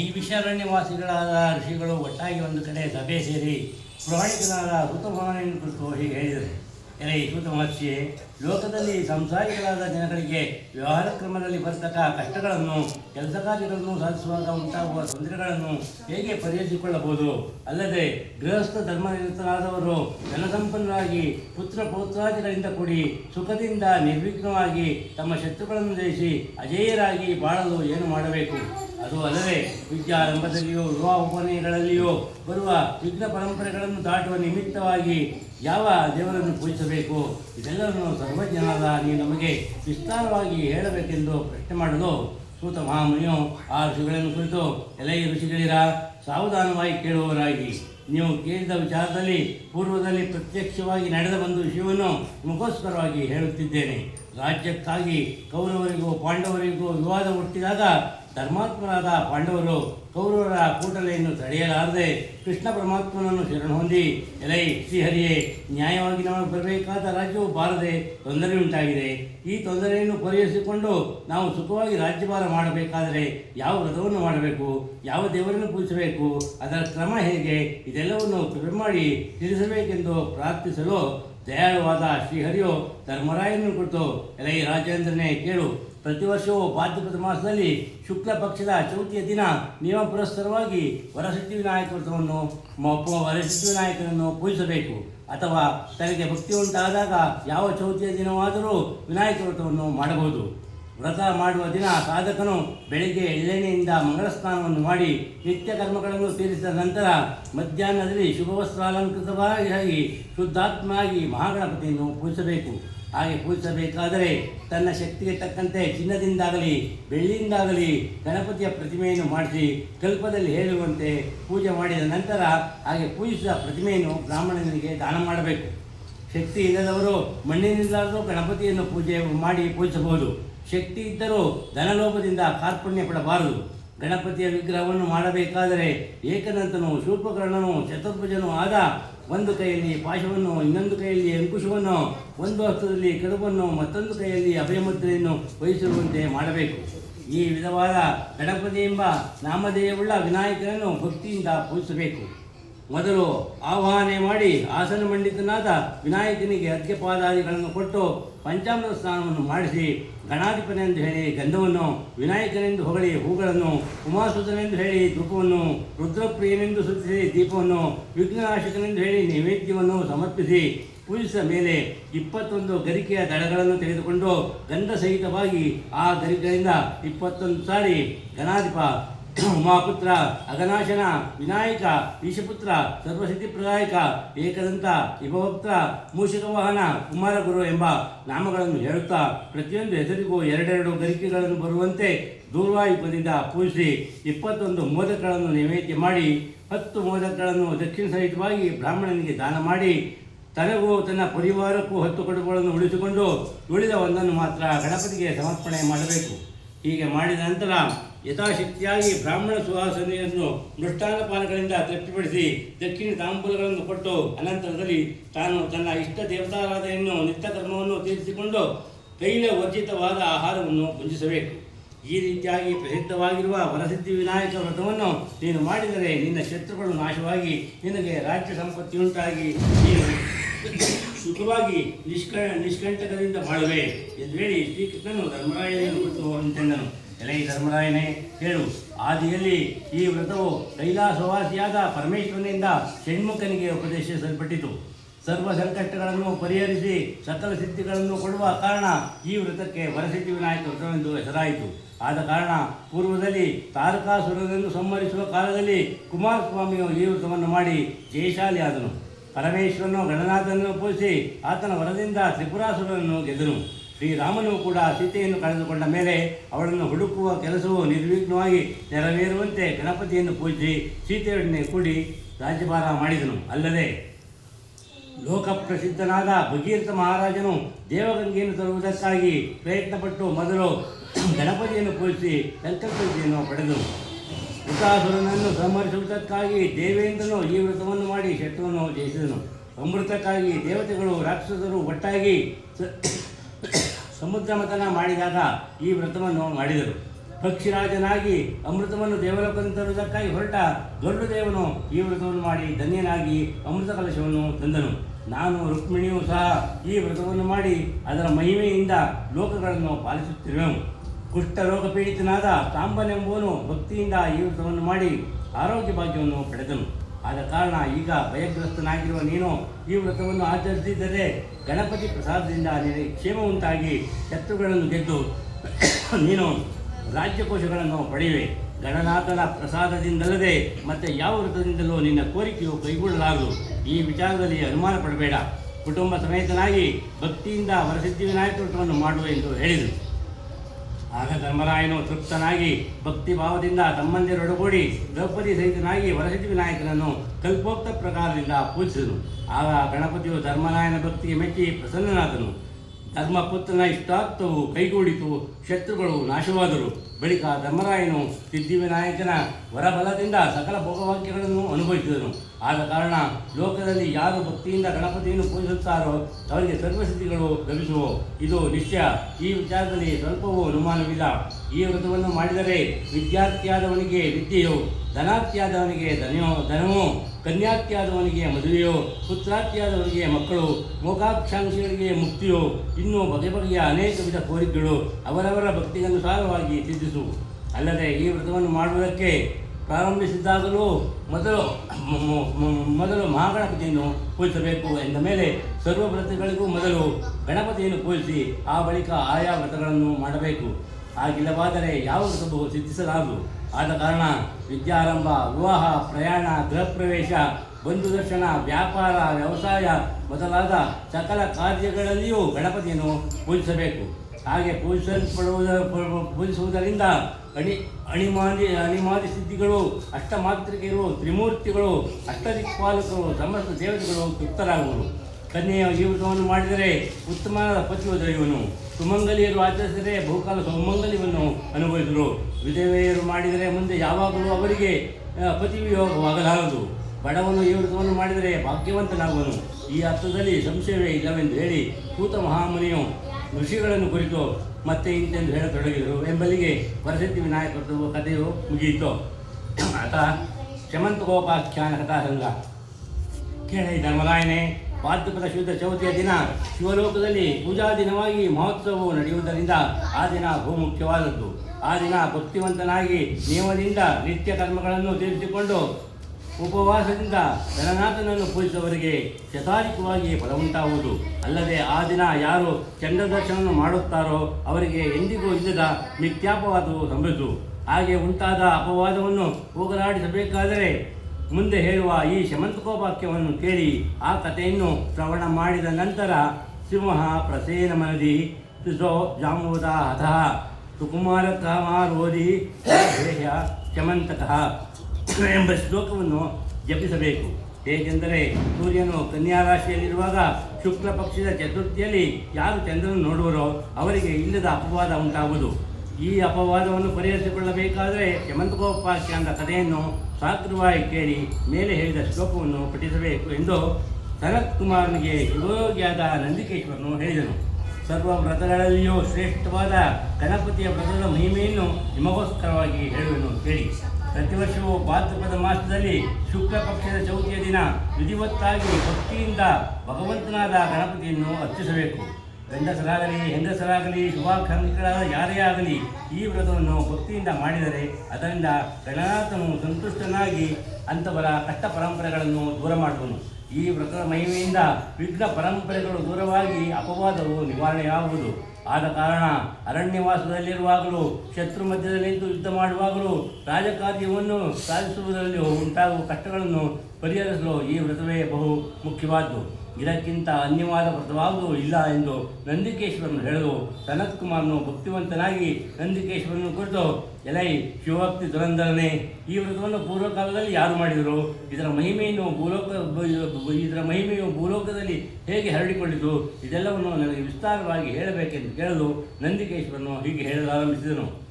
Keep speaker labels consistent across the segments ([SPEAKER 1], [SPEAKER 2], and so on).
[SPEAKER 1] ಈ ವಿಷಾರಣ್ಯವಾಸಿಗಳಾದ ಋಷಿಗಳು ಒಟ್ಟಾಗಿ ಒಂದು ಕಡೆ ಸಭೆ ಸೇರಿ ಪುರಾಣಿಕನಾದ ಋತುಭವನೆಯನ್ನು ಕುರಿತು ಹೀಗೆ ಹೇಳಿದರು. ಎರೆ ಮಹರ್ಷಿಯೇ, ಲೋಕದಲ್ಲಿ ಸಂಸಾರಿಗಳಾದ ಜನಗಳಿಗೆ ವ್ಯವಹಾರ ಕ್ರಮದಲ್ಲಿ ಬರ್ತಕ್ಕ ಕಷ್ಟಗಳನ್ನು, ಕೆಲಸ ಕಾರ್ಯಗಳನ್ನು ಸಾಧಿಸುವಾಗ ಉಂಟಾಗುವ ತೊಂದರೆಗಳನ್ನು ಹೇಗೆ ಪರಿಹರಿಸಿಕೊಳ್ಳಬಹುದು? ಅಲ್ಲದೆ ಗೃಹಸ್ಥ ಧರ್ಮನಿರತರಾದವರು ಜನಸಂಪನ್ನರಾಗಿ ಪುತ್ರ ಪೌತ್ರಾದಿಗಳಿಂದ ಕೂಡಿ ಸುಖದಿಂದ ನಿರ್ವಿಘ್ನವಾಗಿ ತಮ್ಮ ಶತ್ರುಗಳನ್ನು ಜಯಿಸಿ ಅಜೇಯರಾಗಿ ಬಾಳಲು ಏನು ಮಾಡಬೇಕು? ಅದು ಅಲ್ಲದೆ ವಿದ್ಯಾರಂಭದಲ್ಲಿಯೋ ವಿವಾಹ ಉಪನಯಗಳಲ್ಲಿಯೋ ಬರುವ ವಿಘ್ನ ಪರಂಪರೆಗಳನ್ನು ದಾಟುವ ನಿಮಿತ್ತವಾಗಿ ಯಾವ ದೇವರನ್ನು ಪೂಜಿಸಬೇಕು? ಇದೆಲ್ಲವನ್ನು ಸರ್ವಜ್ಞನಾದ ನೀವು ನಮಗೆ ವಿಸ್ತಾರವಾಗಿ ಹೇಳಬೇಕೆಂದು ಪ್ರಶ್ನೆ ಮಾಡಲು ಸೂತ ಮಹಾಮುನಿಯು ಆ ಋಷಿಗಳನ್ನು ಕುರಿತು ಎಲೆಯ ಋಷಿಗಳಿರ, ಸಾವಧಾನವಾಗಿ ಕೇಳುವವರಾಗಿ. ನೀವು ಕೇಳಿದ ವಿಚಾರದಲ್ಲಿ ಪೂರ್ವದಲ್ಲಿ ಪ್ರತ್ಯಕ್ಷವಾಗಿ ನಡೆದ ಒಂದು ವಿಷಯವನ್ನು ನಿಮಗೋಸ್ಕರವಾಗಿ ಹೇಳುತ್ತಿದ್ದೇನೆ. ರಾಜ್ಯಕ್ಕಾಗಿ ಕೌರವರಿಗೂ ಪಾಂಡವರಿಗೂ ವಿವಾದ ಹುಟ್ಟಿದಾಗ ಧರ್ಮಾತ್ಮರಾದ ಪಾಂಡವರು ಕೌರವರ ಕೂಟಲೆಯನ್ನು ತಡೆಯಲಾರದೆ ಕೃಷ್ಣ ಪರಮಾತ್ಮನನ್ನು ಶರಣ ಹೊಂದಿ ಎಲೈ ಶ್ರೀಹರಿಯೇ, ನ್ಯಾಯವಾಗಿ ನಮಗೆ ಬರಬೇಕಾದ ರಾಜ್ಯವು ಬಾರದೆ ತೊಂದರೆ ಉಂಟಾಗಿದೆ. ಈ ತೊಂದರೆಯನ್ನು ಪರಿಹರಿಸಿಕೊಂಡು ನಾವು ಸುಖವಾಗಿ ರಾಜ್ಯಭಾರ ಮಾಡಬೇಕಾದರೆ ಯಾವ ವ್ರತವನ್ನು ಮಾಡಬೇಕು, ಯಾವ ದೇವರನ್ನು ಪೂಜಿಸಬೇಕು, ಅದರ ಕ್ರಮ ಹೇಗೆ, ಇದೆಲ್ಲವನ್ನು ಕೃಪೆ ಮಾಡಿ ತಿಳಿಸಬೇಕೆಂದು ಪ್ರಾರ್ಥಿಸಲು ದಯಾಳುವಾದ ಶ್ರೀಹರಿಯು ಧರ್ಮರಾಯನನ್ನು ಕುರಿತು ಎಲೈ ರಾಜೇಂದ್ರನೇ, ಕೇಳು ಪ್ರತಿ ವರ್ಷವೂ ಭಾದ್ರಪದ ಮಾಸದಲ್ಲಿ ಶುಕ್ಲ ಪಕ್ಷದ ಚೌತಿಯ ದಿನ ನಿಯಮ ಪುರಸ್ಸರವಾಗಿ ವರಸಿದ್ಧಿ ವಿನಾಯಕ ಪ- ವರಸಿದ್ಧಿ ವಿನಾಯಕನನ್ನು ಪೂಜಿಸಬೇಕು. ಅಥವಾ ತನಗೆ ಭಕ್ತಿ ಉಂಟಾದಾಗ ಯಾವ ಚೌತಿಯ ದಿನವಾದರೂ ವಿನಾಯಕ ವ್ರತವನ್ನು ಮಾಡಬಹುದು. ವ್ರತ ಮಾಡುವ ದಿನ ಸಾಧಕನು ಬೆಳಿಗ್ಗೆ ಎಳ್ಳೆಣ್ಣೆಯಿಂದ ಮಂಗಳ ಸ್ನಾನವನ್ನು ಮಾಡಿ ನಿತ್ಯ ಕರ್ಮಗಳನ್ನು ತೀರಿಸಿದ ನಂತರ ಮಧ್ಯಾಹ್ನದಲ್ಲಿ ಶುಭ ವಸ್ತ್ರಾಲಂಕೃತವಾಗಿ ಶುದ್ಧಾತ್ಮನಾಗಿ ಮಹಾಗಣಪತಿಯನ್ನು ಪೂಜಿಸಬೇಕು. ಹಾಗೆ ಪೂಜಿಸಬೇಕಾದರೆ ತನ್ನ ಶಕ್ತಿಗೆ ತಕ್ಕಂತೆ ಚಿನ್ನದಿಂದಾಗಲಿ, ಬೆಳ್ಳಿಯಿಂದಾಗಲಿ ಗಣಪತಿಯ ಪ್ರತಿಮೆಯನ್ನು ಮಾಡಿಸಿ ಕಲ್ಪದಲ್ಲಿ ಹೇಳುವಂತೆ ಪೂಜೆ ಮಾಡಿದ ನಂತರ ಹಾಗೆ ಪೂಜಿಸಿದ ಪ್ರತಿಮೆಯನ್ನು ಬ್ರಾಹ್ಮಣನಿಗೆ ದಾನ ಮಾಡಬೇಕು. ಶಕ್ತಿ ಇಲ್ಲದವರು ಮಣ್ಣಿನಿಂದಾದರೂ ಗಣಪತಿಯನ್ನು ಪೂಜೆ ಮಾಡಿ ಪೂಜಿಸಬಹುದು. ಶಕ್ತಿ ಇದ್ದರೂ ಧನಲೋಭದಿಂದ ಕಾರ್ಪಣ್ಯ ಪಡಬಾರದು. ಗಣಪತಿಯ ವಿಗ್ರಹವನ್ನು ಮಾಡಬೇಕಾದರೆ ಏಕದಂತನು, ಶೂರ್ಪಕರ್ಣನು, ಚತುರ್ಭುಜನು ಆದ ಒಂದು ಕೈಯಲ್ಲಿ ಪಾಶವನ್ನು, ಇನ್ನೊಂದು ಕೈಯಲ್ಲಿ ಅಂಕುಶವನ್ನು, ಒಂದು ಹಸ್ತದಲ್ಲಿ ಕಡುಬನ್ನು, ಮತ್ತೊಂದು ಕೈಯಲ್ಲಿ ಅಭಯಮುದ್ರೆಯನ್ನು ವಹಿಸಿರುವಂತೆ ಮಾಡಬೇಕು. ಈ ವಿಧವಾದ ಗಣಪತಿ ಎಂಬ ನಾಮಧೇಯವುಳ್ಳ ವಿನಾಯಕನನ್ನು ಭಕ್ತಿಯಿಂದ ಪೂಜಿಸಬೇಕು. ಮೊದಲು ಆವಾಹನೆ ಮಾಡಿ ಆಸನ ಮಂಡಿತನಾದ ವಿನಾಯಕನಿಗೆ ಅರ್ಘ್ಯಪಾದಾದಿಗಳನ್ನು ಕೊಟ್ಟು ಪಂಚಾಮೃತ ಸ್ನಾನವನ್ನು ಮಾಡಿಸಿ ಗಣಾಧಿಪನೆಂದು ಹೇಳಿ ಗಂಧವನ್ನು, ವಿನಾಯಕನೆಂದು ಹೊಗಳಿ ಹೂಗಳನ್ನು ಉಮಾಸುತನೆಂದು ಹೇಳಿ ಧೂಪವನ್ನು, ರುದ್ರಪ್ರಿಯನೆಂದು ಸೂಚಿಸಿ ದೀಪವನ್ನು, ವಿಘ್ನನಾಶಕನೆಂದು ಹೇಳಿ ನೈವೇದ್ಯವನ್ನು ಸಮರ್ಪಿಸಿ ಪೂಜಿಸಿದ ಮೇಲೆ ಇಪ್ಪತ್ತೊಂದು ಗರಿಕೆಯ ದಳಗಳನ್ನು ತೆಗೆದುಕೊಂಡು ಗಂಧ ಸಹಿತವಾಗಿ ಆ ಗರಿಕೆಯಿಂದ ಇಪ್ಪತ್ತೊಂದು ಸಾರಿ ಗಣಾಧಿಪ ಉಮಾಪುತ್ರ ಅಗನಾಶನ ವಿನಾಯಕ, ಈಶಪುತ್ರ, ಸರ್ವಸಿದ್ಧಿ ಪ್ರದಾಯಕ, ಏಕದಂತ ಶಿವಭಕ್ತ ಮೂಷಿಕವಾಹನ ಕುಮಾರಗುರು ಎಂಬ ನಾಮಗಳನ್ನು ಹೇಳುತ್ತಾ ಪ್ರತಿಯೊಂದು ಹೆಸರಿಗೂ ಎರಡೆರಡು ಗರಿಕೆಗಳನ್ನು ಬರುವಂತೆ ದೂರ್ವಾಯುಪದಿಂದ ಪೂಜಿಸಿ ಇಪ್ಪತ್ತೊಂದು ಮೋದಕಗಳನ್ನು ನೈವೇದ್ಯ ಮಾಡಿ, ಹತ್ತು ಮೋದಕಗಳನ್ನು ದಕ್ಷಿಣ ಸಹಿತವಾಗಿ ಬ್ರಾಹ್ಮಣನಿಗೆ ದಾನ ಮಾಡಿ, ತನಗೂ ತನ್ನ ಪರಿವಾರಕ್ಕೂ ಹತ್ತು ಕಡುಗಳನ್ನು ಉಳಿಸಿಕೊಂಡು ಉಳಿದ ಒಂದನ್ನು ಮಾತ್ರ ಗಣಪತಿಗೆ ಸಮರ್ಪಣೆ ಮಾಡಬೇಕು. ಹೀಗೆ ಮಾಡಿದ ನಂತರ ಯಥಾಶಕ್ತಿಯಾಗಿ ಬ್ರಾಹ್ಮಣ ಸುಹಾಸನೆಯನ್ನು ಮೃಷ್ಟಾನ್ನ ಪಾನಗಳಿಂದ ತೃಪ್ತಿಪಡಿಸಿ ದಕ್ಷಿಣ ತಾಂಬೂಲಗಳನ್ನು ಕೊಟ್ಟು ಅನಂತರದಲ್ಲಿ ತಾನು ತನ್ನ ಇಷ್ಟ ದೇವತಾರಾಧನೆಯನ್ನು ನಿತ್ಯ ಕರ್ಮವನ್ನು ತೀರಿಸಿಕೊಂಡು ತೈಲ ವರ್ಜಿತವಾದ ಆಹಾರವನ್ನು ಭುಂಜಿಸಬೇಕು ಈ ರೀತಿಯಾಗಿ ಪ್ರಸಿದ್ಧವಾಗಿರುವ ವರಸಿದ್ಧಿ ವಿನಾಯಕ ವ್ರತವನ್ನು ನೀನು ಮಾಡಿದರೆ ನಿನ್ನ ಶತ್ರುಗಳು ನಾಶವಾಗಿ ನಿನಗೆ ರಾಜ್ಯ ಸಂಪತ್ತಿಯುಂಟಾಗಿ ನೀನು ಸುಖವಾಗಿ ನಿಷ್ಕ, ನಿಷ್ಕಂಟಕದಿಂದ ಬಾಳುವೆ ಎಂದು ಹೇಳಿ ಶ್ರೀಕೃಷ್ಣನು ಧರ್ಮರಾಯನನ್ನು ಕುರಿತು ಎಂತೆಂದನು ಎಲೈ ಧರ್ಮರಾಯನೇ ಹೇಳು ಆದಿಯಲ್ಲಿ ಈ ವ್ರತವು ಕೈಲಾಸವಾಸಿಯಾದ ಪರಮೇಶ್ವರನಿಂದ ಷಣ್ಮುಖನಿಗೆ ಉಪದೇಶಿಸಲ್ಪಟ್ಟಿತು. ಸರ್ವ ಸಂಕಷ್ಟಗಳನ್ನು ಪರಿಹರಿಸಿ ಸಕಲ ಸಿದ್ಧಿಗಳನ್ನು ಕೊಡುವ ಕಾರಣ ಈ ವ್ರತಕ್ಕೆ ವರಸಿದ್ಧಿ ವಿನಾಯಕ ವ್ರತವೆಂದು ಹೆಸರಾಯಿತು. ಆದ ಕಾರಣ ಪೂರ್ವದಲ್ಲಿ ತಾರಕಾಸುರನನ್ನು ಸಂಹರಿಸುವ ಕಾಲದಲ್ಲಿ ಕುಮಾರಸ್ವಾಮಿಯು ಈ ವ್ರತವನ್ನು ಮಾಡಿ ಜಯಶಾಲಿ ಆದನು ಪರಮೇಶ್ವರನು ಗಣನಾಥನನ್ನು ಪೂಜಿಸಿ ಆತನ ವರದಿಂದ ತ್ರಿಪುರಾಸುರನನ್ನು ಗೆದ್ದನು. ಶ್ರೀರಾಮನು ಕೂಡ ಸೀತೆಯನ್ನು ಕಳೆದುಕೊಂಡ ಮೇಲೆ ಅವಳನ್ನು ಹುಡುಕುವ ಕೆಲಸವು ನಿರ್ವಿಘ್ನವಾಗಿ ನೆರವೇರುವಂತೆ ಗಣಪತಿಯನ್ನು ಪೂಜಿಸಿ ಸೀತೆಯೊಡನೆ ಕೂಡಿ ರಾಜ್ಯಭಾರ ಮಾಡಿದನು. ಅಲ್ಲದೆ ಲೋಕಪ್ರಸಿದ್ಧನಾದ ಭಗೀರಥ ಮಹಾರಾಜನು ದೇವಗಂಗೆಯನ್ನು ತರುವುದಕ್ಕಾಗಿ ಪ್ರಯತ್ನಪಟ್ಟು ಮೊದಲು ಗಣಪತಿಯನ್ನು ಪೂಜಿಸಿ ಸಂಕಲ್ಪವನ್ನು ಪಡೆದನು. ವೃತಾಸುರನನ್ನು ಸಂಹರಿಸುವುದಕ್ಕಾಗಿ ದೇವೇಂದ್ರನು ಈ ವ್ರತವನ್ನು ಮಾಡಿ ಶತ್ರುವನ್ನು ಜಯಿಸಿದನು. ಅಮೃತಕ್ಕಾಗಿ ದೇವತೆಗಳು ರಾಕ್ಷಸರು ಒಟ್ಟಾಗಿ ಸಮುದ್ರ ಮಥನ ಮಾಡಿದಾಗ ಈ ವ್ರತವನ್ನು ಮಾಡಿದರು. ಪಕ್ಷಿರಾಜನಾಗಿ ಅಮೃತವನ್ನು ದೇವಲೋಕದಿಂದ ತರುವುದಕ್ಕಾಗಿ ಹೊರಟ ದೊಡ್ಡ ದೇವನು ಈ ವ್ರತವನ್ನು ಮಾಡಿ ಧನ್ಯನಾಗಿ ಅಮೃತ ಕಲಶವನ್ನು ತಂದನು. ನಾನು ರುಕ್ಮಿಣಿಯೂ ಸಹ ಈ ವ್ರತವನ್ನು ಮಾಡಿ ಅದರ ಮಹಿಮೆಯಿಂದ ಲೋಕಗಳನ್ನು ಪಾಲಿಸುತ್ತಿರುವೆವು. ಕುಷ್ಠರೋಗ ಪೀಡಿತನಾದ ಸಾಂಬನೆಂಬುವನು ಭಕ್ತಿಯಿಂದ ಈ ವ್ರತವನ್ನು ಮಾಡಿ ಆರೋಗ್ಯ ಭಾಗ್ಯವನ್ನು ಪಡೆದನು. ಆದ ಕಾರಣ ಈಗ ಭಯಗ್ರಸ್ತನಾಗಿರುವ ನೀನು ಈ ವ್ರತವನ್ನು ಆಚರಿಸಿದರೆ ಗಣಪತಿ ಪ್ರಸಾದದಿಂದ ನಿನಗೆ ಕ್ಷೇಮ ಉಂಟಾಗಿ ಶತ್ರುಗಳನ್ನು ಗೆದ್ದು ನೀನು ರಾಜ್ಯಕೋಶಗಳನ್ನು ಪಡೆಯುವೆ. ಗಣನಾಥನ ಪ್ರಸಾದದಿಂದಲ್ಲದೆ ಮತ್ತೆ ಯಾವ ವ್ರತದಿಂದಲೂ ನಿನ್ನ ಕೋರಿಕೆಯು ಕೈಗೊಳ್ಳಲಾಗದು. ಈ ವಿಚಾರದಲ್ಲಿ ಅನುಮಾನ ಪಡಬೇಡ ಕುಟುಂಬ ಸಮೇತನಾಗಿ ಭಕ್ತಿಯಿಂದ ವರಸಿದ್ಧಿ ವಿನಾಯಕ ವ್ರತವನ್ನು ಮಾಡುವೆ ಎಂದು ಹೇಳಿದರು. ಆಗ ಧರ್ಮರಾಯನು ತೃಪ್ತನಾಗಿ ಭಕ್ತಿ ಭಾವದಿಂದ ತಮ್ಮಂದಿರೊಡಗೂಡಿ ದ್ರೌಪದಿ ಸಹಿತನಾಗಿ ವರಸಿದ್ಧಿ ವಿನಾಯಕನನ್ನು ಕಲ್ಪೋಕ್ತ ಪ್ರಕಾರದಿಂದ ಪೂಜಿಸಿದನು. ಆಗ ಗಣಪತಿಯು ಧರ್ಮರಾಯನ ಭಕ್ತಿಗೆ ಮೆಚ್ಚಿ ಪ್ರಸನ್ನನಾದನು. ಧರ್ಮಪುತ್ರನ ಇಷ್ಟಾರ್ಥವು ಕೈಗೂಡಿತು, ಶತ್ರುಗಳು ನಾಶವಾದರು. ಬಳಿಕ ಧರ್ಮರಾಯನು ಸಿದ್ಧಿವಿನಾಯಕನ ವರಬಲದಿಂದ ಸಕಲ ಭೋಗವಾಕ್ಯಗಳನ್ನು ಅನುಭವಿಸಿದನು. ಆದ ಕಾರಣ ಲೋಕದಲ್ಲಿ ಯಾರು ಭಕ್ತಿಯಿಂದ ಗಣಪತಿಯನ್ನು ಪೂಜಿಸುತ್ತಾರೋ ಅವರಿಗೆ ಸರ್ವಸಿದ್ಧಿಗಳು ಲಭಿಸುವು ಇದು ನಿಶ್ಚಯ. ಈ ವಿಚಾರದಲ್ಲಿ ಸ್ವಲ್ಪವೂ ಅನುಮಾನವಿಲ್ಲ. ಈ ವ್ರತವನ್ನು ಮಾಡಿದರೆ ವಿದ್ಯಾರ್ಥಿಯಾದವನಿಗೆ ವಿದ್ಯೆಯು, ಧನಾತ್ಯಾದವನಿಗೆ ಧನಯೋ, ಧನವು ಕನ್ಯಾತ್ಯಾದವನಿಗೆ ಮದುವೆಯೋ, ಪುತ್ರಾತ್ಯಾದವನಿಗೆ ಮಕ್ಕಳು ಮೋಕಾಕ್ಷಾಂಕ್ಷಿಗಳಿಗೆ ಮುಕ್ತಿಯೋ, ಇನ್ನೂ ಬಗೆ ಬಗೆಯ ಅನೇಕ ವಿಧ ಕೋರಿಕೆಗಳು ಅವರವರ ಭಕ್ತಿಗನುಸಾರವಾಗಿ ಸಿದ್ಧಿಸು. ಅಲ್ಲದೆ ಈ ವ್ರತವನ್ನು ಮಾಡುವುದಕ್ಕೆ ಪ್ರಾರಂಭಿಸಿದ್ದಾಗಲೂ ಮೊದಲು ಮೊದಲು ಮಹಾಗಣಪತಿಯನ್ನು ಪೂಜಿಸಬೇಕು ಎಂದ ಮೇಲೆ ಸರ್ವ ವ್ರತಗಳಿಗೂ ಮೊದಲು ಗಣಪತಿಯನ್ನು ಪೂಜಿಸಿ ಆ ಬಳಿಕ ಆಯಾ ವ್ರತಗಳನ್ನು ಮಾಡಬೇಕು. ಹಾಗಿಲ್ಲವಾದರೆ ಯಾವ ವ್ರತವು ಸಿದ್ಧಿಸಲಾರದು ಆದ ಕಾರಣ ವಿದ್ಯಾರಂಭ, ವಿವಾಹ, ಪ್ರಯಾಣ ಗೃಹ ಪ್ರವೇಶ ಬಂಧು ದರ್ಶನ, ವ್ಯಾಪಾರ, ವ್ಯವಸಾಯ ಮೊದಲಾದ ಸಕಲ ಕಾರ್ಯಗಳಲ್ಲಿಯೂ ಗಣಪತಿಯನ್ನು ಪೂಜಿಸಬೇಕು. ಹಾಗೆ ಪೂಜಿಸಲ್ಪಡುವುದ ಪೂಜಿಸುವುದರಿಂದ ಅಣಿ, ಅಣಿಮಾದಿ ಅಣಿಮಾದಿ ಸಿದ್ಧಿಗಳು ಅಷ್ಟಮಾತ್ರಿಕೆಯರು ತ್ರಿಮೂರ್ತಿಗಳು, ಅಷ್ಟದಿಕ್ಪಾಲಕರು, ಸಮಸ್ತ ದೇವತೆಗಳು ತೃಪ್ತರಾಗುವರು. ಕನ್ಯೆಯ ಜೀವನವನ್ನು ಮಾಡಿದರೆ ಉತ್ತಮ ಪತಿಯು ದೊರೆಯುವನು ಸುಮಂಗಲಿಯರು ಆಚರಿಸಿದರೆ ಬಹುಕಾಲ ಸುಮಂಗಲ್ಯವನ್ನು ಅನುಭವಿಸಿದರು. ವಿಧವೆಯರು ಮಾಡಿದರೆ ಮುಂದೆ ಯಾವಾಗಲೂ ಅವರಿಗೆ ಪತಿ ಪತಿವಿಯೋಗವಾಗಲಾರದು. ಬಡವನು ಈ ವ್ರತವನ್ನು ಮಾಡಿದರೆ ಭಾಗ್ಯವಂತನಾಗುವನು. ಈ ಅರ್ಥದಲ್ಲಿ ಸಂಶಯವೇ ಇಲ್ಲವೆಂದು ಹೇಳಿ ಕೂತ ಮಹಾಮುನಿಯು ಋಷಿಗಳನ್ನು ಕುರಿತು ಮತ್ತೆ ಇಂತೆಂದು ಹೇಳತೊಡಗಿದರು ಎಂಬಲ್ಲಿಗೆ ವರಸಿದ್ಧಿ ವಿನಾಯಕ ವ್ರತವು ಕಥೆಯು ಮುಗಿಯಿತು. ಆತ ಶಮಂತಗೋಪಾಖ್ಯಾನ ಕಥಾಸಂಗ ಕೇಳಿ ಧರ್ಮರಾಯನೇ ಪಾದ್ಯಪದ ಶುದ್ಧ ಚೌತಿಯ ದಿನ ಶಿವಲೋಕದಲ್ಲಿ ಪೂಜಾ ದಿನವಾಗಿ ಮಹೋತ್ಸವವು ನಡೆಯುವುದರಿಂದ ಆ ದಿನ ಬಹುಮುಖ್ಯವಾದದ್ದು. ಆ ದಿನ ಭಕ್ತಿವಂತನಾಗಿ ನಿಯಮದಿಂದ ನಿತ್ಯ ಕರ್ಮಗಳನ್ನು ತೀರಿಸಿಕೊಂಡು ಉಪವಾಸದಿಂದ ಗಣನಾಥನನ್ನು ಪೂಜಿಸುವವರಿಗೆ ಶತಾಧಿಕವಾಗಿ ಫಲ ಉಂಟಾಗುವುದು. ಅಲ್ಲದೆ ಆ ದಿನ ಯಾರು ಚಂದ್ರದರ್ಶನವನ್ನು ಮಾಡುತ್ತಾರೋ ಅವರಿಗೆ ಎಂದಿಗೂ ಇಲ್ಲದ ಮಿಥ್ಯಾಪವಾದವು ಸಂಭವಿಸು ಹಾಗೆ ಉಂಟಾದ ಅಪವಾದವನ್ನು ಹೋಗಲಾಡಿಸಬೇಕಾದರೆ ಮುಂದೆ ಹೇಳುವ ಈ ಶಮಂತಕೋಪಾಕ್ಯವನ್ನು ಕೇಳಿ ಆ ಕಥೆಯನ್ನು ಶ್ರವಣ ಮಾಡಿದ ನಂತರ ಸಿಂಹ ಪ್ರಸೇನ ಮನದಿ ತುಸೋ ಜಾಂಬುದ ಹತಃ, ಸುಕುಮಾರ ಕಾಮಾರೋಧಿ ದೇಹ ಶಮಂತಕಃ ಎಂಬ ಶ್ಲೋಕವನ್ನು ಜಪಿಸಬೇಕು. ಹೇಗೆಂದರೆ ಸೂರ್ಯನು ಕನ್ಯಾ ರಾಶಿಯಲ್ಲಿರುವಾಗ ಶುಕ್ಲ ಪಕ್ಷದ ಚತುರ್ಥಿಯಲ್ಲಿ ಯಾರು ಚಂದ್ರನ ನೋಡುವರೋ ಅವರಿಗೆ ಇಲ್ಲದ ಅಪವಾದ ಉಂಟಾಗುವುದು. ಈ ಅಪವಾದವನ್ನು ಪರಿಹರಿಸಿಕೊಳ್ಳಬೇಕಾದರೆ ಹೇಮಂತ ಎಂದ ಕಥೆಯನ್ನು ಸಾಕೃವಾಗಿ ಕೇಳಿ ಮೇಲೆ ಹೇಳಿದ ಶ್ಲೋಕವನ್ನು ಪಠಿಸಬೇಕು ಎಂದು ಸನತ್ ಕುಮಾರನಿಗೆ ಶಿವಯೋಗಿಯಾದ ನಂದಿಕೇಶ್ವರನು ಹೇಳಿದನು. ಸರ್ವ ವ್ರತಗಳಲ್ಲಿಯೂ ಶ್ರೇಷ್ಠವಾದ ಗಣಪತಿಯ ವ್ರತದ ಮಹಿಮೆಯನ್ನು ನಿಮಗೋಸ್ಕರವಾಗಿ ಹೇಳುವೆನು ಕೇಳಿ ಪ್ರತಿ ವರ್ಷವೂ ಭಾದ್ರಪದ ಮಾಸದಲ್ಲಿ ಶುಕ್ಲ ಪಕ್ಷದ ಚೌತಿಯ ದಿನ ವಿಧಿವತ್ತಾಗಿ ಭಕ್ತಿಯಿಂದ ಭಗವಂತನಾದ ಗಣಪತಿಯನ್ನು ಅರ್ಚಿಸಬೇಕು. ಗಂಡಸರಾಗಲಿ ಹೆಂಗಸರಾಗಲಿ, ಶುಭಾಕಾಂಕ್ಷಿಗಳಾದ ಯಾರೇ ಆಗಲಿ, ಈ ವ್ರತವನ್ನು ಭಕ್ತಿಯಿಂದ ಮಾಡಿದರೆ ಅದರಿಂದ ಗಣನಾಥನು ಸಂತುಷ್ಟನಾಗಿ ಅಂಥವರ ಕಷ್ಟ ಪರಂಪರೆಗಳನ್ನು ದೂರ ಮಾಡುವನು. ಈ ವ್ರತದ ಮಹಿಮೆಯಿಂದ ವಿಘ್ನ ಪರಂಪರೆಗಳು ದೂರವಾಗಿ ಅಪವಾದವು ನಿವಾರಣೆಯಾಗುವುದು. ಆದ ಕಾರಣ ಅರಣ್ಯವಾಸದಲ್ಲಿರುವಾಗಲೂ, ಶತ್ರು ಮಧ್ಯದಲ್ಲಿ ನಿಂತು ಯುದ್ಧ ಮಾಡುವಾಗಲೂ ರಾಜಕಾರ್ಯವನ್ನು ಸಾಧಿಸುವುದರಲ್ಲಿ ಉಂಟಾಗುವ ಕಷ್ಟಗಳನ್ನು ಪರಿಹರಿಸಲು ಈ ವ್ರತವೇ ಬಹು ಮುಖ್ಯವಾದ್ದು. ಇದಕ್ಕಿಂತ ಅನ್ಯವಾದ ವ್ರತವಾಗುವುದು ಇಲ್ಲ ಎಂದು ನಂದಿಕೇಶ್ವರನು ಹೇಳಲು ಸನತ್ ಕುಮಾರನು ಭಕ್ತಿವಂತನಾಗಿ ನಂದಿಕೇಶ್ವರನು ಕುರಿತು, ಎಲೈ, ಶಿವಭಕ್ತಿ ದುರಂಧರನೇ, ಈ ವ್ರತವನ್ನು ಪೂರ್ವಕಾಲದಲ್ಲಿ ಯಾರು ಮಾಡಿದರು? ಇದರ ಮಹಿಮೆಯನ್ನು ಭೂಲೋಕ, ಇದರ ಮಹಿಮೆಯು ಭೂಲೋಕದಲ್ಲಿ ಹೇಗೆ ಹರಡಿಕೊಂಡಿತು? ಇದೆಲ್ಲವನ್ನು ನನಗೆ ವಿಸ್ತಾರವಾಗಿ ಹೇಳಬೇಕೆಂದು ಕೇಳಲು ನಂದಿಕೇಶ್ವರನು ಹೀಗೆ ಹೇಳಲಾರಂಭಿಸಿದನು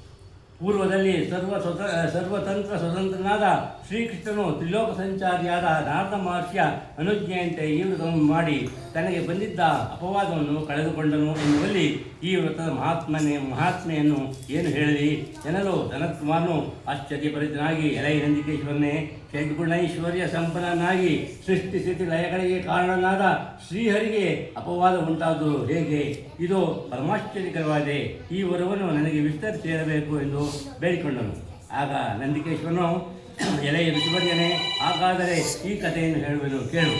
[SPEAKER 1] ಪೂರ್ವದಲ್ಲಿ ಸರ್ವ ಸ್ವತ ಸರ್ವತಂತ್ರ ಸ್ವತಂತ್ರನಾದ ಶ್ರೀಕೃಷ್ಣನು ತ್ರಿಲೋಕ ಸಂಚಾರಿಯಾದ ನಾರದ ಮಹರ್ಷಿಯ ಅನುಜ್ಞೆಯಂತೆ ಈ ವ್ರತವನ್ನು ಮಾಡಿ ತನಗೆ ಬಂದಿದ್ದ ಅಪವಾದವನ್ನು ಕಳೆದುಕೊಂಡನು ಎನ್ನುವಲ್ಲಿ ಈ ವ್ರತದ ಮಹಾತ್ಮನೆ ಮಹಾತ್ಮೆಯನ್ನು ಏನು ಹೇಳಿರಿ ಜನರು ಧನಕುಮಾರನು ಆಶ್ಚರ್ಯಭರಿತನಾಗಿ ಎಲೈ ನಂದಿಕೇಶ್ವರನೇ ಷಡ್ಗುಣೈಶ್ವರ್ಯ ಸಂಪನ್ನನಾಗಿ ಸೃಷ್ಟಿ ಸ್ಥಿತಿ ಲಯಗಳಿಗೆ ಕಾರಣನಾದ ಶ್ರೀಹರಿಗೆ ಅಪವಾದ ಉಂಟಾದು ಹೇಗೆ? ಇದು ಪರಮಾಶ್ಚರ್ಯಕರವಾಗಿದೆ. ಈ ವರವನ್ನು ನನಗೆ ವಿಸ್ತರಿಸಿ ಹೇಳಬೇಕು ಎಂದು ಬೇಡಿಕೊಂಡನು. ಆಗ ನಂದಿಕೇಶ್ವರನು ಎಲೆಯ ಋಷಿವರ್ಯನೇ, ಹಾಗಾದರೆ ಈ ಕಥೆಯನ್ನು ಹೇಳುವೆನು. ಕೇಳು.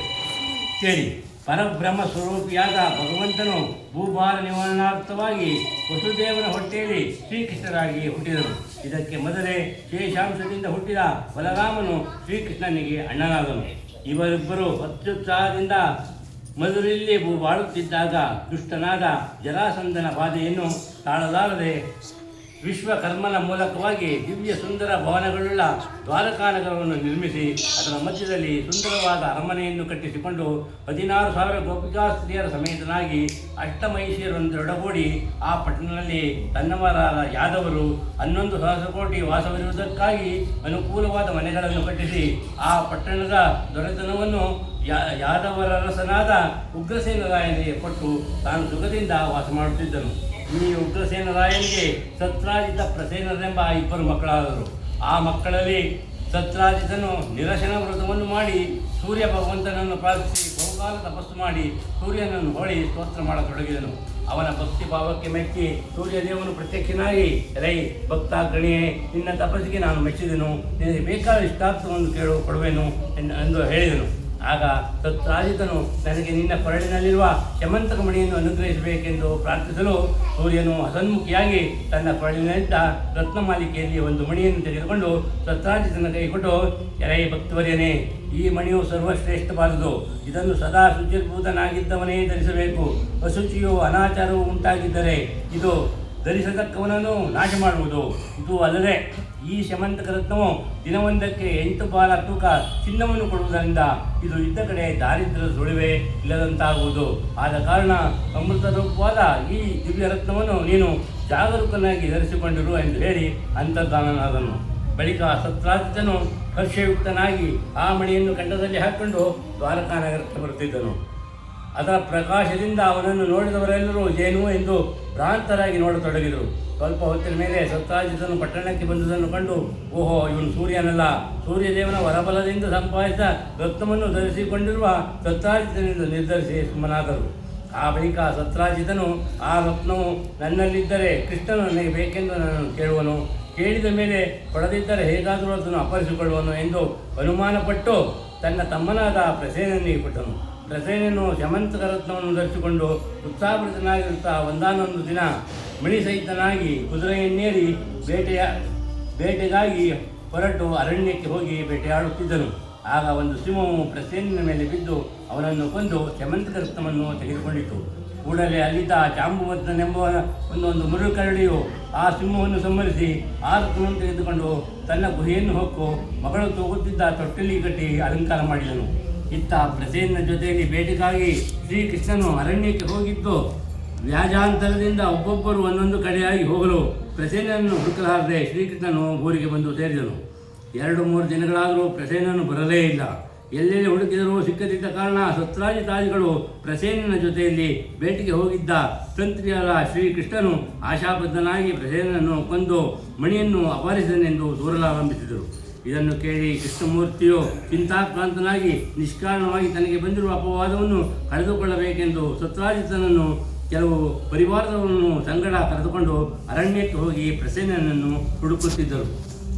[SPEAKER 1] ಕೇಳಿ. ಪರಬ್ರಹ್ಮ ಸ್ವರೂಪಿಯಾದ ಭಗವಂತನು ಭೂಭಾರ ನಿವಾರಣಾರ್ಥವಾಗಿ ವಸುದೇವನ ಹೊಟ್ಟೆಯಲ್ಲಿ ಶ್ರೀಕೃಷ್ಣರಾಗಿ ಹುಟ್ಟಿದರು ಇದಕ್ಕೆ ಮೊದಲೇ ಶೇಷಾಂಶದಿಂದ ಹುಟ್ಟಿದ ಬಲರಾಮನು ಶ್ರೀಕೃಷ್ಣನಿಗೆ ಅಣ್ಣನಾದನು. ಇವರಿಬ್ಬರು ಅತ್ಯುತ್ಸಾಹದಿಂದ ಮಧುರಲ್ಲಿ ಬಾಳುತ್ತಿದ್ದಾಗ ದುಷ್ಟನಾದ ಜರಾಸಂಧನ ಬಾಧೆಯನ್ನು ತಾಳಲಾರದೆ ವಿಶ್ವಕರ್ಮನ ಮೂಲಕವಾಗಿ ದಿವ್ಯ ಸುಂದರ ಭವನಗಳುಳ್ಳ ದ್ವಾರಕಾನಗರವನ್ನು ನಿರ್ಮಿಸಿ, ಅದರ ಮಧ್ಯದಲ್ಲಿ ಸುಂದರವಾದ ಅರಮನೆಯನ್ನು ಕಟ್ಟಿಸಿಕೊಂಡು ಹದಿನಾರು ಸಾವಿರ ಗೋಪಿಕಾ ಸ್ತ್ರೀಯರ ಸಮೇತನಾಗಿ ಅಷ್ಟಮೈಷಿಯರೊಂದರೊಡಗೂಡಿ ಆ ಪಟ್ಟಣದಲ್ಲಿ ತನ್ನವರಾದ ಯಾದವರು ಹನ್ನೊಂದು ಸಹಸ್ರ ಕೋಟಿ ವಾಸವಿರುವುದಕ್ಕಾಗಿ ಅನುಕೂಲವಾದ ಮನೆಗಳನ್ನು ಕಟ್ಟಿಸಿ, ಆ ಪಟ್ಟಣದ ದೊರೆತನವನ್ನು ಯಾ ಯಾದವರ ಅರಸನಾದ ಉಗ್ರಸೇನ ಕೊಟ್ಟು ತಾನು ಸುಖದಿಂದ ವಾಸ ಮಾಡುತ್ತಿದ್ದನು. ಈ ಉಗ್ರಸೇನ ರಾಯನಿಗೆ ಸತ್ರಾಜಿತ ಪ್ರಸೇನರೆಂಬ ಇಬ್ಬರು ಮಕ್ಕಳಾದರು. ಆ ಮಕ್ಕಳಲ್ಲಿ ಸತ್ರಾಜಿತನು ನಿರಶನ ವ್ರತವನ್ನು ಮಾಡಿ ಸೂರ್ಯ ಭಗವಂತನನ್ನು ಪ್ರಾರ್ಥಿಸಿ ಬಹುಕಾಲ ತಪಸ್ಸು ಮಾಡಿ ಸೂರ್ಯನನ್ನು ಹೊಳಿ ಸ್ತೋತ್ರ ಮಾಡತೊಡಗಿದನು. ಅವನ ಭಕ್ತಿ ಭಾವಕ್ಕೆ ಮೆಚ್ಚಿ ಸೂರ್ಯದೇವನು ಪ್ರತ್ಯಕ್ಷನಾಗಿ, ರೈ ಭಕ್ತಾಗ್ರಣಿಯೇ ನಿನ್ನ ತಪಸ್ಸಿಗೆ ನಾನು ಮೆಚ್ಚಿದೆನು. ನಿನಗೆ ಬೇಕಾದ ಇಷ್ಟಾರ್ಥವನ್ನು ಕೇಳು, ಕೊಡುವೆನು ಎಂದು ಹೇಳಿದನು. ಆಗ ತತ್ರಾಜಿತನು ನನಗೆ ನಿನ್ನ ಕೊರಳಿನಲ್ಲಿರುವ ಶಮಂತಕ ಮಣಿಯನ್ನು ಅನುಗ್ರಹಿಸಬೇಕೆಂದು ಪ್ರಾರ್ಥಿಸಲು ಸೂರ್ಯನು ಹಸನ್ಮುಖಿಯಾಗಿ ತನ್ನ ಕೊರಳಿನಲ್ಲಿದ್ದ ರತ್ನಮಾಲಿಕೆಯಲ್ಲಿ ಒಂದು ಮಣಿಯನ್ನು ತೆಗೆದುಕೊಂಡು ತತ್ರಾಜಿತನ ಕೈ ಕೊಟ್ಟು ಎರೈ ಭಕ್ತವರ್ಯನೇ, ಈ ಮಣಿಯು ಸರ್ವಶ್ರೇಷ್ಠವಾದುದು. ಇದನ್ನು ಸದಾ ಶುಚಿರ್ಭೂತನಾಗಿದ್ದವನೇ ಧರಿಸಬೇಕು. ಅಶುಚಿಯು ಅನಾಚಾರವು ಉಂಟಾಗಿದ್ದರೆ ಇದು ಧರಿಸತಕ್ಕವನನ್ನು ನಾಶ ಮಾಡುವುದು ಇದು ಅಲ್ಲದೆ ಈ ಶಮಂತಕ ರತ್ನವು ದಿನವೊಂದಕ್ಕೆ ಎಂಟು ಬಾಲ ತೂಕ ಚಿನ್ನವನ್ನು ಕೊಡುವುದರಿಂದ ಇದು ಇದ್ದ ಕಡೆ ದಾರಿದ್ರ್ಯದ ಸುಳಿವೆ ಇಲ್ಲದಂತಾಗುವುದು. ಆದ ಕಾರಣ ಅಮೃತ ರೂಪವಾದ ಈ ದಿವ್ಯ ರತ್ನವನ್ನು ನೀನು ಜಾಗರೂಕನಾಗಿ ಧರಿಸಿಕೊಂಡಿರು ಎಂದು ಹೇಳಿ ಅಂತರ್ಧಾನನಾದನು. ಬಳಿಕ ಸತ್ರಾಜಿತನು ಹರ್ಷಯುಕ್ತನಾಗಿ ಆ ಮಣಿಯನ್ನು ಕಂಠದಲ್ಲಿ ಹಾಕಿಕೊಂಡು ದ್ವಾರಕಾನಗರಕ್ಕೆ ಬರುತ್ತಿದ್ದನು. ಅದರ ಪ್ರಕಾಶದಿಂದ ಅವನನ್ನು ನೋಡಿದವರೆಲ್ಲರೂ ಏನು ಎಂದು ಭ್ರಾಂತರಾಗಿ ನೋಡತೊಡಗಿದರು. ಸ್ವಲ್ಪ ಹೊತ್ತಿನ ಮೇಲೆ ಸತ್ತಾಜಿತನು ಪಟ್ಟಣಕ್ಕೆ ಬಂದುದನ್ನು ಕಂಡು, ಓಹೋ, ಇವನು ಸೂರ್ಯನಲ್ಲ. ಸೂರ್ಯದೇವನ ವರಬಲದಿಂದ ಸಂಪಾದಿಸಿದ ರತ್ನವನ್ನು ಧರಿಸಿಕೊಂಡಿರುವ ಸತ್ತಾಜಿತನಿಂದ ನಿರ್ಧರಿಸಿ ಸುಮ್ಮನಾದರು. ಆ ಬಳಿಕ ಸತ್ರಾಜಿತನು, ಆ ರತ್ನವು ನನ್ನಲ್ಲಿದ್ದರೆ ಕೃಷ್ಣನು ನನಗೆ ಬೇಕೆಂದು ನನ್ನನ್ನು ಕೇಳುವನು. ಕೇಳಿದ ಮೇಲೆ ಕೊಡದಿದ್ದರೆ ಹೇಗಾದರೂ ಅದನ್ನು ಅಪಹರಿಸಿಕೊಳ್ಳುವನು ಎಂದು ಅನುಮಾನಪಟ್ಟು ತನ್ನ ತಮ್ಮನಾದ ಪ್ರಸೇನನಿಗೆ ಕೊಟ್ಟನು. ಪ್ರಸೇನನು ಶಮಂತಕ ರತ್ನವನ್ನು ಧರಿಸಿಕೊಂಡು ಉತ್ಸಾಹಭರಿತನಾಗಿರುತ್ತಾ ಒಂದಾನೊಂದು ದಿನ ಮಣಿಸಹಿತನಾಗಿ ಕುದುರೆಯನ್ನೇರಿ ಬೇಟೆಯ ಬೇಟೆಗಾಗಿ ಹೊರಟು ಅರಣ್ಯಕ್ಕೆ ಹೋಗಿ ಬೇಟೆಯಾಡುತ್ತಿದ್ದನು. ಆಗ ಒಂದು ಸಿಂಹವು ಪ್ರಸೇನಿನ ಮೇಲೆ ಬಿದ್ದು ಅವನನ್ನು ಕೊಂದು ಚಮಂತ ರತ್ನವನ್ನು ತೆಗೆದುಕೊಂಡಿತು. ಕೂಡಲೇ ಅಲ್ಲಿದ್ದ ಚಾಂಬುವರ್ಧನೆಂಬ ಒಂದೊಂದು ಮುರುಕರಡಿಯು ಆ ಸಿಂಹವನ್ನು ಸಂಹರಿಸಿ ಆ ರತ್ನವನ್ನು ತೆಗೆದುಕೊಂಡು ತನ್ನ ಗುಹೆಯನ್ನು ಹೊಕ್ಕು ಮಗಳು ತೂಗುತ್ತಿದ್ದ ತೊಟ್ಟಲಿ ಕಟ್ಟಿ ಅಲಂಕಾರ ಮಾಡಿದನು. ಇತ್ತ ಪ್ರಸೇನ ಜೊತೆಯಲ್ಲಿ ಬೇಟೆಗಾಗಿ ಶ್ರೀಕೃಷ್ಣನು ಅರಣ್ಯಕ್ಕೆ ಹೋಗಿದ್ದು ವ್ಯಾಜಾಂತರದಿಂದ ಒಬ್ಬೊಬ್ಬರು ಒಂದೊಂದು ಕಡೆಯಾಗಿ ಹೋಗಲು ಪ್ರಸೇನನ್ನು ಹುಡುಕಲಾರದೆ ಶ್ರೀಕೃಷ್ಣನು ಊರಿಗೆ ಬಂದು ಸೇರಿದನು. ಎರಡು ಮೂರು ದಿನಗಳಾದರೂ ಪ್ರಸೇನನು ಬರಲೇ ಇಲ್ಲ. ಎಲ್ಲೆಲ್ಲಿ ಹುಡುಕಿದರೂ ಸಿಕ್ಕದಿದ್ದ ಕಾರಣ ಸತ್ರಾಜಿತಾದಿಗಳು ಪ್ರಸೇನನ ಜೊತೆಯಲ್ಲಿ ಬೇಟೆಗೆ ಹೋಗಿದ್ದ ತಂತ್ರಿಯಾದ ಶ್ರೀಕೃಷ್ಣನು ಆಶಾಬದ್ಧನಾಗಿ ಪ್ರಸೇನನನ್ನು ಕೊಂದು ಮಣಿಯನ್ನು ಅಪಹರಿಸಿದನೆಂದು ದೂರಲಾರಂಭಿಸಿದರು. ಇದನ್ನು ಕೇಳಿ ಕೃಷ್ಣಮೂರ್ತಿಯು ಚಿಂತಾಕ್ರಾಂತನಾಗಿ ನಿಷ್ಕಾರಣವಾಗಿ ತನಗೆ ಬಂದಿರುವ ಅಪವಾದವನ್ನು ಕಳೆದುಕೊಳ್ಳಬೇಕೆಂದು ಸತ್ರಾಜಿತನನ್ನು ಕೆಲವು ಪರಿವಾರದವರನ್ನು ಸಂಗಡ ಕರೆದುಕೊಂಡು ಅರಣ್ಯಕ್ಕೆ ಹೋಗಿ ಪ್ರಸೇನನನ್ನು ಹುಡುಕುತ್ತಿದ್ದರು.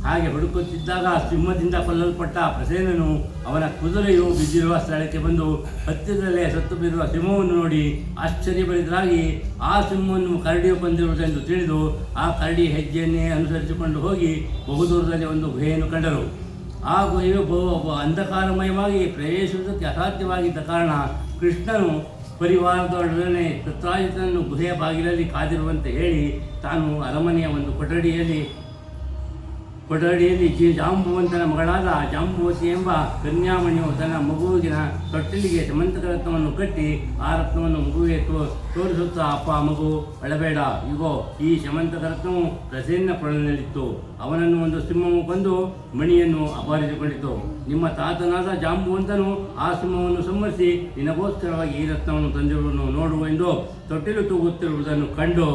[SPEAKER 1] ಹಾಗೆ ಹುಡುಕುತ್ತಿದ್ದಾಗ ಸಿಂಹದಿಂದ ಕೊಲ್ಲಲ್ಪಟ್ಟ ಪ್ರಸೇನನು ಅವನ ಕುದುರೆಯು ಬಿದ್ದಿರುವ ಸ್ಥಳಕ್ಕೆ ಬಂದು ಹತ್ತಿರದಲ್ಲೇ ಸತ್ತು ಬಿದ್ದಿರುವ ಸಿಂಹವನ್ನು ನೋಡಿ ಆಶ್ಚರ್ಯಭರಿತರಾಗಿ, ಆ ಸಿಂಹವನ್ನು ಕರಡಿ ಬಂದಿರುವುದೆಂದು ತಿಳಿದು ಆ ಕರಡಿ ಹೆಜ್ಜೆಯನ್ನೇ ಅನುಸರಿಸಿಕೊಂಡು ಹೋಗಿ ಬಹುದೂರದಲ್ಲಿ ಒಂದು ಗುಹೆಯನ್ನು ಕಂಡರು. ಆ ಗುಹೆಯು ಬಹು ಅಂಧಕಾರಮಯವಾಗಿ ಪ್ರವೇಶಿಸುವುದಕ್ಕೆ ಅಸಾಧ್ಯವಾಗಿದ್ದ ಕಾರಣ ಕೃಷ್ಣನು ಪರಿವಾರದೊಡನೆ ಸತ್ರಾಜಿತನನ್ನು ಗುಹೆಯ ಬಾಗಿಲಲ್ಲಿ ಕಾದಿರುವಂತೆ ಹೇಳಿ ತಾನು ಅರಮನೆಯ ಒಂದು ಕೊಠಡಿಯಲ್ಲಿ ಕೊಠಡಿಯಲ್ಲಿ ಜಿ ಜಾಂಬುವಂತನ ಮಗಳಾದ ಜಾಂಬುವತಿ ಎಂಬ ಕನ್ಯಾಮಣಿಯು ತನ್ನ ಮಗುವಿನ ತೊಟ್ಟಿಲಿಗೆ ಸಮಂತಕ ರತ್ನವನ್ನು ಕಟ್ಟಿ ಆ ರತ್ನವನ್ನು ಮಗುವಿಗೆ ತೋರಿಸುತ್ತಾ, ಅಪ್ಪ, ಮಗು, ಅಳಬೇಡ. ಇಗೋ, ಈ ಸಮಂತಕ ರತ್ನವು ಪ್ರಸನ್ನ ಪಡಲಿತ್ತು ಅವನನ್ನು ಒಂದು ಸಿಂಹವು ಬಂದು ಮಣಿಯನ್ನು ಅಪಹರಿಸಿಕೊಂಡಿತು. ನಿಮ್ಮ ತಾತನಾದ ಜಾಂಬುವಂತನು ಆ ಸಿಂಹವನ್ನು ಸಂಹರಿಸಿ, ನಿನಗೋಸ್ಕರವಾಗಿ ಈ ರತ್ನವನ್ನು ತಂದಿರುವುದನ್ನು ನೋಡು ಎಂದು ತೊಟ್ಟಿಲು ತೂಗುತ್ತಿರುವುದನ್ನು ಕಂಡು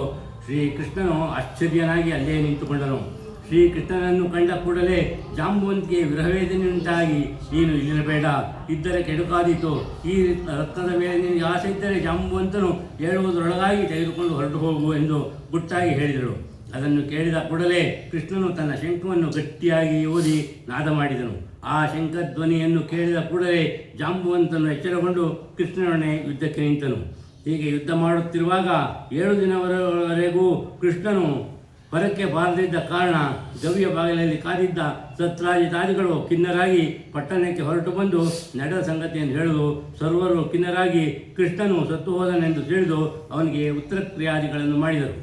[SPEAKER 1] ಶ್ರೀಕೃಷ್ಣನು ಆಶ್ಚರ್ಯನಾಗಿ ಅಲ್ಲೇ ನಿಂತುಕೊಂಡನು. ಶ್ರೀಕೃಷ್ಣನನ್ನು ಕಂಡ ಕೂಡಲೇ ಜಾಂಬುವಂತಿಗೆ ವಿರಹವೇದನೆ ಉಂಟಾಗಿ ನೀನು ಇಲ್ಲಿರಬೇಡ ಇದ್ದರೆ ಕೆಡುಕಾದೀತು. ಈ ರಕ್ತದ ಮೇಲೆ ನಿನಗೆ ಆಸೆ ಇದ್ದರೆ ಜಾಂಬುವಂತನು ಹೇಳುವುದರೊಳಗಾಗಿ ತೆಗೆದುಕೊಂಡು ಹೊರಟು ಹೋಗು ಎಂದು ಗುಟ್ಟಾಗಿ ಹೇಳಿದಳು. ಅದನ್ನು ಕೇಳಿದ ಕೂಡಲೇ ಕೃಷ್ಣನು ತನ್ನ ಶಂಖವನ್ನು ಗಟ್ಟಿಯಾಗಿ ಓದಿ ನಾದ ಮಾಡಿದನು. ಆ ಶಂಖಧ್ವನಿಯನ್ನು ಕೇಳಿದ ಕೂಡಲೇ ಜಾಂಬುವಂತನು ಎಚ್ಚರಗೊಂಡು ಕೃಷ್ಣನೊಡನೆ ಯುದ್ಧಕ್ಕೆ ನಿಂತನು. ಹೀಗೆ ಯುದ್ಧ ಮಾಡುತ್ತಿರುವಾಗ ಏಳು ದಿನವರೆಗೂ ಕೃಷ್ಣನು ಹೊರಕ್ಕೆ ಬಾರದಿದ್ದ ಕಾರಣ ಗವಿಯ ಬಾಗಿಲಲ್ಲಿ ಕಾದಿದ್ದ ಸತ್ರಾಜಿತಾದಿಗಳು ಖಿನ್ನರಾಗಿ ಪಟ್ಟಣಕ್ಕೆ ಹೊರಟು ಬಂದು ನಡೆದ ಸಂಗತಿಯನ್ನು ಹೇಳಲು ಸರ್ವರು ಖಿನ್ನರಾಗಿ ಕೃಷ್ಣನು ಸತ್ತು ಹೋದನೆಂದು ತಿಳಿದು ಅವನಿಗೆ ಉತ್ತರ ಕ್ರಿಯಾದಿಗಳನ್ನು ಮಾಡಿದರು.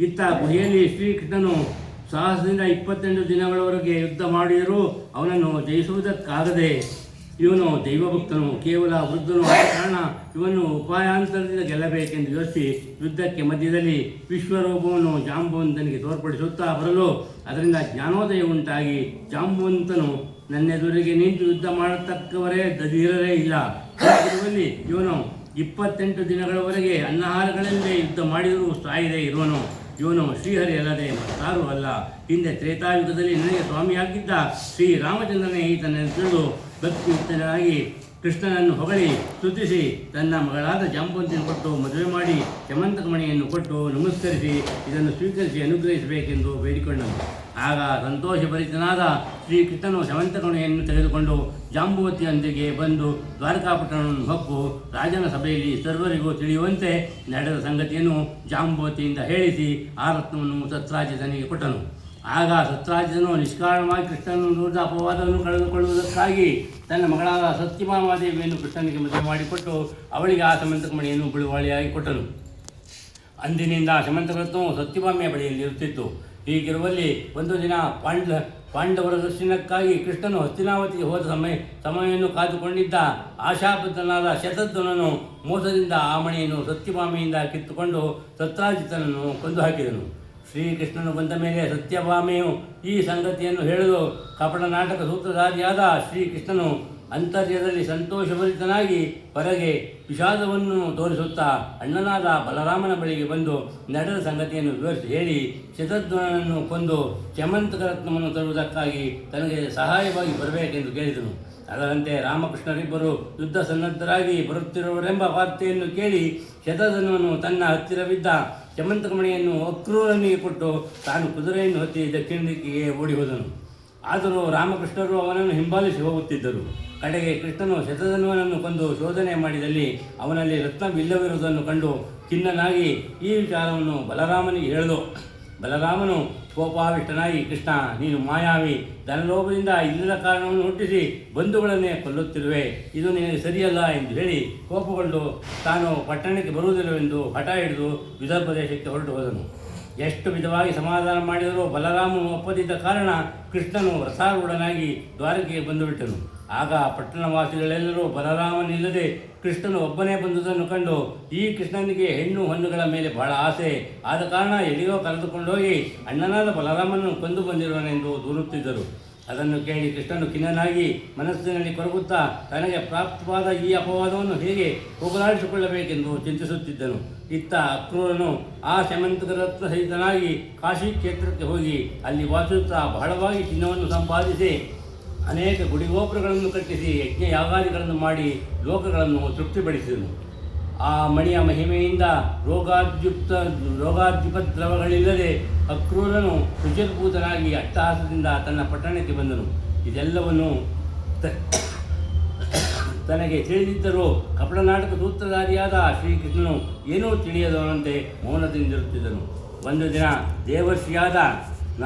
[SPEAKER 1] ಇತ್ತ ಗುಹೆಯಲ್ಲಿ ಶ್ರೀಕೃಷ್ಣನು ಸಾಹಸದಿಂದ ಇಪ್ಪತ್ತೆಂಟು ದಿನಗಳವರೆಗೆ ಯುದ್ಧ ಮಾಡಿದರೂ ಅವನನ್ನು ಜಯಿಸುವುದಕ್ಕಾಗದೆ ಇವನು ದೈವಭಕ್ತನು, ಕೇವಲ ವೃದ್ಧನು ಆದ ಕಾರಣ ಇವನು ಉಪಾಯಾಂತರದಿಂದ ಗೆಲ್ಲಬೇಕೆಂದು ಯೋಚಿಸಿ ಯುದ್ಧಕ್ಕೆ ಮಧ್ಯದಲ್ಲಿ ವಿಶ್ವರೂಪವನ್ನು ಜಾಂಬುವಂತನಿಗೆ ತೋರ್ಪಡಿಸುತ್ತಾ ಬರಲು ಅದರಿಂದ ಜ್ಞಾನೋದಯ ಉಂಟಾಗಿ ಜಾಂಬುವಂತನು ನನ್ನೆದುರಿಗೆ ನಿಂತು ಯುದ್ಧ ಮಾಡತಕ್ಕವರೇ ದದಿರಲೇ ಇಲ್ಲ. ಇವನು ಇಪ್ಪತ್ತೆಂಟು ದಿನಗಳವರೆಗೆ ಅನ್ನಹಾರಗಳಲ್ಲೇ ಯುದ್ಧ ಮಾಡಿದರೂ ಸಾಯದೆ ಇರುವನು. ಇವನು ಶ್ರೀಹರಿ ಅಲ್ಲದೆ ಮತ್ತಾರೂ ಅಲ್ಲ. ಹಿಂದೆ ತ್ರೇತಾಯುಗದಲ್ಲಿ ನನಗೆ ಸ್ವಾಮಿಯಾಗಿದ್ದ ಶ್ರೀ ರಾಮಚಂದ್ರನೇ ಈತನನ್ನು ತಿಳಿದು ಭಕ್ತಿಯುಕ್ತನಾಗಿ ಕೃಷ್ಣನನ್ನು ಹೊಗಳಿ ಸ್ತುತಿಸಿ ತನ್ನ ಮಗಳಾದ ಜಾಂಬಂತಿಯನ್ನು ಕೊಟ್ಟು ಮದುವೆ ಮಾಡಿ ಚಮಂತಕಮಣಿಯನ್ನು ಕೊಟ್ಟು ನಮಸ್ಕರಿಸಿ ಇದನ್ನು ಸ್ವೀಕರಿಸಿ ಅನುಗ್ರಹಿಸಬೇಕೆಂದು ಬೇಡಿಕೊಂಡನು. ಆಗ ಸಂತೋಷಭರಿತನಾದ ಶ್ರೀಕೃಷ್ಣನು ಶಮಂತಕಮಣಿಯನ್ನು ತೆಗೆದುಕೊಂಡು ಜಾಂಬುವತಿಯೊಂದಿಗೆ ಬಂದು ದ್ವಾರಕಾಪಟ್ಟಣವನ್ನು ಹೊಕ್ಕು ರಾಜನ ಸಭೆಯಲ್ಲಿ ಸರ್ವರಿಗೂ ತಿಳಿಯುವಂತೆ ನಡೆದ ಸಂಗತಿಯನ್ನು ಜಾಂಬುವತಿಯಿಂದ ಹೇಳಿಸಿ ಆ ರತ್ನವನ್ನು ಸತ್ರಾಜಿತನಿಗೆ ಕೊಟ್ಟನು. ಆಗ ಸತ್ರಾಜನು ನಿಷ್ಕಾರಣವಾಗಿ ಕೃಷ್ಣನ ವಿರುದ್ಧ ಅಪವಾದವನ್ನು ಕಳೆದುಕೊಳ್ಳುವುದಕ್ಕಾಗಿ ತನ್ನ ಮಗಳಾದ ಸತ್ಯಮಾಮಾದೇವಿಯನ್ನು ಕೃಷ್ಣನಿಗೆ ಮದುವೆ ಮಾಡಿಕೊಟ್ಟು ಅವಳಿಗೆ ಆ ಸಮಂತಕಮಣಿಯನ್ನು ಬಿಳುವಾಳಿಯಾಗಿ ಕೊಟ್ಟನು. ಅಂದಿನಿಂದ ಸಮಂತಕರತ್ನವು ಸತ್ಯಭಾಮಿಯ ಬಳಿಯಲ್ಲಿ ಇರುತ್ತಿತ್ತು. ಹೀಗಿರುವಲ್ಲಿ ಒಂದು ದಿನ ಪಾಂಡ ಪಾಂಡವರ ದರ್ಶನಕ್ಕಾಗಿ ಕೃಷ್ಣನು ಹಸ್ತಿನಾವತಿಗೆ ಹೋದ ಸಮಯ, ಸಮಯವನ್ನು ಕಾದುಕೊಂಡಿದ್ದ ಆಶಾಪತನಾದ ಶತಧ್ವನನು ಮೋಸದಿಂದ ಆ ಮಣಿಯನ್ನು ಸತ್ಯಭಾಮೆಯಿಂದ ಕಿತ್ತುಕೊಂಡು ಸತ್ರಾಜಿತನನ್ನು ಕೊಂದು ಹಾಕಿದನು ಶ್ರೀಕೃಷ್ಣನು ಬಂದ ಮೇಲೆ ಸತ್ಯಭಾಮೆಯು ಈ ಸಂಗತಿಯನ್ನು ಹೇಳಲು ಕಪಟ ನಾಟಕ ಸೂತ್ರಧಾರಿಯಾದ ಶ್ರೀಕೃಷ್ಣನು ಅಂತರ್ಯದಲ್ಲಿ ಸಂತೋಷಭರಿತನಾಗಿ ಹೊರಗೆ ವಿಷಾದವನ್ನು ತೋರಿಸುತ್ತಾ ಅಣ್ಣನಾದ ಬಲರಾಮನ ಬಳಿಗೆ ಬಂದು ನಡೆದ ಸಂಗತಿಯನ್ನು ವಿವರಿಸಿ ಹೇಳಿ ಶತಧ್ವನನ್ನು ಕೊಂದು ರತ್ನವನ್ನು ತರುವುದಕ್ಕಾಗಿ ತನಗೆ ಸಹಾಯವಾಗಿ ಬರಬೇಕೆಂದು ಕೇಳಿದನು. ಅದರಂತೆ ರಾಮಕೃಷ್ಣರಿಬ್ಬರು ಯುದ್ಧ ಸನ್ನದ್ಧರಾಗಿ ಬರುತ್ತಿರುವರೆಂಬ ವಾರ್ತೆಯನ್ನು ಕೇಳಿ ಶತಧನವನ್ನು ತನ್ನ ಹತ್ತಿರವಿದ್ದ ಚಮಂತಕಮಣಿಯನ್ನು ಅಕ್ರೂರನಿಗೆ ಕೊಟ್ಟು ತಾನು ಕುದುರೆಯನ್ನು ಹತ್ತಿ ದಕ್ಷಿಣ ದಿಕ್ಕಿಗೆ ಓಡಿ ಹೋದನು. ಆದರೂ ರಾಮಕೃಷ್ಣರು ಅವನನ್ನು ಹಿಂಬಾಲಿಸಿ ಹೋಗುತ್ತಿದ್ದರು. ಕಡೆಗೆ ಕೃಷ್ಣನು ಶತಧನ್ವನನ್ನು ಕೊಂದು ಶೋಧನೆ ಮಾಡಿದಲ್ಲಿ ಅವನಲ್ಲಿ ರತ್ನವಿಲ್ಲವಿರುವುದನ್ನು ಕಂಡು ಖಿನ್ನನಾಗಿ ಈ ವಿಚಾರವನ್ನು ಬಲರಾಮನಿಗೆ ಹೇಳಿದು ಬಲರಾಮನು ಕೋಪಾವಿಷ್ಟನಾಗಿ ಕೃಷ್ಣ, ನೀನು ಮಾಯಾವಿ. ಧನಲೋಭದಿಂದ ಇಲ್ಲದ ಕಾರಣವನ್ನು ಹುಟ್ಟಿಸಿ ಬಂಧುಗಳನ್ನೇ ಕೊಲ್ಲುತ್ತಿರುವೆ. ಇದು ನಿನಗೆ ಸರಿಯಲ್ಲ ಎಂದು ಹೇಳಿ ಕೋಪಗೊಂಡು ತಾನು ಪಟ್ಟಣಕ್ಕೆ ಬರುವುದಿಲ್ಲವೆಂದು ಹಠ ಹಿಡಿದು ವಿದರ್ಭ ದೇಶಕ್ಕೆ ಹೊರಟು ಹೋದನು. ಎಷ್ಟು ವಿಧವಾಗಿ ಸಮಾಧಾನ ಮಾಡಿದರೂ ಬಲರಾಮನು ಒಪ್ಪದಿದ್ದ ಕಾರಣ ಕೃಷ್ಣನು ರಸಾರೂಢನಾಗಿ ದ್ವಾರಕೆಗೆ ಬಂದುಬಿಟ್ಟನು. ಆಗ ಪಟ್ಟಣವಾಸಿಗಳೆಲ್ಲರೂ ಬಲರಾಮನಿಲ್ಲದೆ ಕೃಷ್ಣನು ಒಬ್ಬನೇ ಬಂದುದನ್ನು ಕಂಡು ಈ ಕೃಷ್ಣನಿಗೆ ಹೆಣ್ಣು ಹಣ್ಣುಗಳ ಮೇಲೆ ಬಹಳ ಆಸೆ. ಆದ ಕಾರಣ ಎಲ್ಲಿಯೋ ಕರೆದುಕೊಂಡೋಗಿ ಅಣ್ಣನಾದ ಬಲರಾಮನನ್ನು ಕೊಂದು ಬಂದಿರುವನೆಂದು ದೂರುತ್ತಿದ್ದರು. ಅದನ್ನು ಕೇಳಿ ಕೃಷ್ಣನು ಖಿನ್ನನಾಗಿ ಮನಸ್ಸಿನಲ್ಲಿ ಕೊರಗುತ್ತಾ ತನಗೆ ಪ್ರಾಪ್ತವಾದ ಈ ಅಪವಾದವನ್ನು ಹೇಗೆ ಹೋಗಲಾಡಿಸಿಕೊಳ್ಳಬೇಕೆಂದು ಚಿಂತಿಸುತ್ತಿದ್ದನು. ಇತ್ತ ಅಕ್ರೂರನು ಆ ಸಹಿತನಾಗಿ ಕಾಶಿ ಕ್ಷೇತ್ರಕ್ಕೆ ಹೋಗಿ ಅಲ್ಲಿ ವಾಸಿಸುತ್ತಾ ಬಹಳವಾಗಿ ಚಿನ್ನವನ್ನು ಸಂಪಾದಿಸಿ ಅನೇಕ ಗುಡಿಗೋಪುರಗಳನ್ನು ಕಟ್ಟಿಸಿ ಯಜ್ಞ ಯಾಗಾದಿಗಳನ್ನು ಮಾಡಿ ಲೋಕಗಳನ್ನು ತೃಪ್ತಿಪಡಿಸಿದನು. ಆ ಮಣಿಯ ಮಹಿಮೆಯಿಂದ ರೋಗಾದ್ಯುಕ್ತ ರೋಗಾದ್ಯುಪದ್ರವಗಳಿಲ್ಲದೆ ಅಕ್ರೂರನು ಸುಚರ್ಭೂತನಾಗಿ ಅಟ್ಟಹಾಸದಿಂದ ತನ್ನ ಪಟ್ಟಣಕ್ಕೆ ಬಂದನು. ಇದೆಲ್ಲವನ್ನು ತನಗೆ ತಿಳಿದಿದ್ದರೂ ಕಪಟನಾಟಕ ಸೂತ್ರಧಾರಿಯಾದ ಶ್ರೀಕೃಷ್ಣನು ಏನೂ ತಿಳಿಯದವನಂತೆ ಮೌನದಿಂದಿರುತ್ತಿದ್ದನು. ಒಂದು ದಿನ ದೇವರ್ಷಿಯಾದ